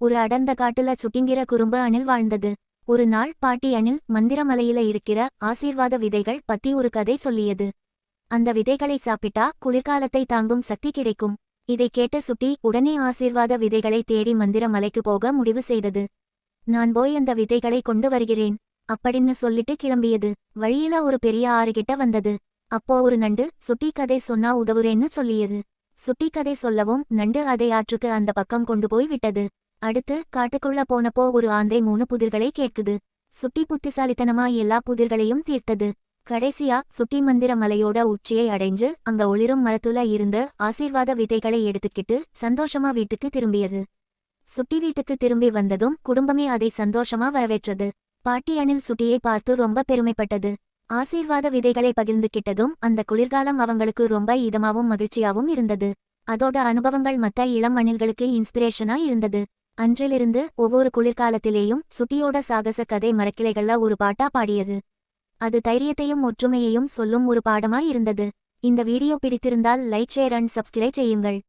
ஒரு அடர்ந்த காட்டுல சுட்டிங்கிற குறும்பு அணில் வாழ்ந்தது. ஒரு நாள் பாட்டி அணில் மந்திரமலையில இருக்கிற ஆசீர்வாத விதைகள் பத்தி ஒரு கதை சொல்லியது. அந்த விதைகளை சாப்பிட்டா குளிர்காலத்தை தாங்கும் சக்தி கிடைக்கும். இதை கேட்ட சுட்டி உடனே ஆசீர்வாத விதைகளை தேடி மந்திரமலைக்கு போக முடிவு செய்தது. நான் போய் அந்த விதைகளை கொண்டு வருகிறேன் அப்படின்னு சொல்லிட்டு கிளம்பியது. வழியில ஒரு பெரிய ஆறு கிட்ட வந்தது. அப்போ ஒரு நண்டு சுட்டி கதை சொன்னா உதவுறேன்னு சொல்லியது. சுட்டி கதை சொல்லவும் நண்டு அதை ஆற்றுக்கு அந்த பக்கம் கொண்டு போய் விட்டது. அடுத்து காட்டுக்குள்ள போனப்போ ஒரு ஆந்தை மூணு புதிர்களை கேட்குது. சுட்டி புத்திசாலித்தனமா எல்லா புதிர்களையும் தீர்த்தது. கடைசியா சுட்டி மந்திர மலையோட உச்சியை அடைஞ்சு அங்க ஒளிரும் மரத்துல இருந்த ஆசீர்வாத விதைகளை எடுத்துக்கிட்டு சந்தோஷமா வீட்டுக்கு திரும்பியது. சுட்டி வீட்டுக்கு திரும்பி வந்ததும் குடும்பமே அதை சந்தோஷமா வரவேற்றது. பாட்டி அணில் சுட்டியை பார்த்து ரொம்ப பெருமைப்பட்டது. ஆசீர்வாத விதைகளை பகிர்ந்துகிட்டதும் அந்த குளிர்காலம் அவங்களுக்கு ரொம்ப இதமாவும் மகிழ்ச்சியாவும் இருந்தது. அதோட அனுபவங்கள் மத்த இளம் அணில்களுக்கு இன்ஸ்பிரேஷனா இருந்தது. அன்றிலிருந்து ஒவ்வொரு குளிர்காலத்திலேயும் சுட்டியோட சாகச கதை மரக்கிளைகள்ல ஒரு பாட்டா பாடியது. அது தைரியத்தையும் ஒற்றுமையையும் சொல்லும் ஒரு பாடமாய் இருந்தது. இந்த வீடியோ பிடித்திருந்தால் லைக் ஷேர் அண்ட் சப்ஸ்கிரைப் செய்யுங்கள்.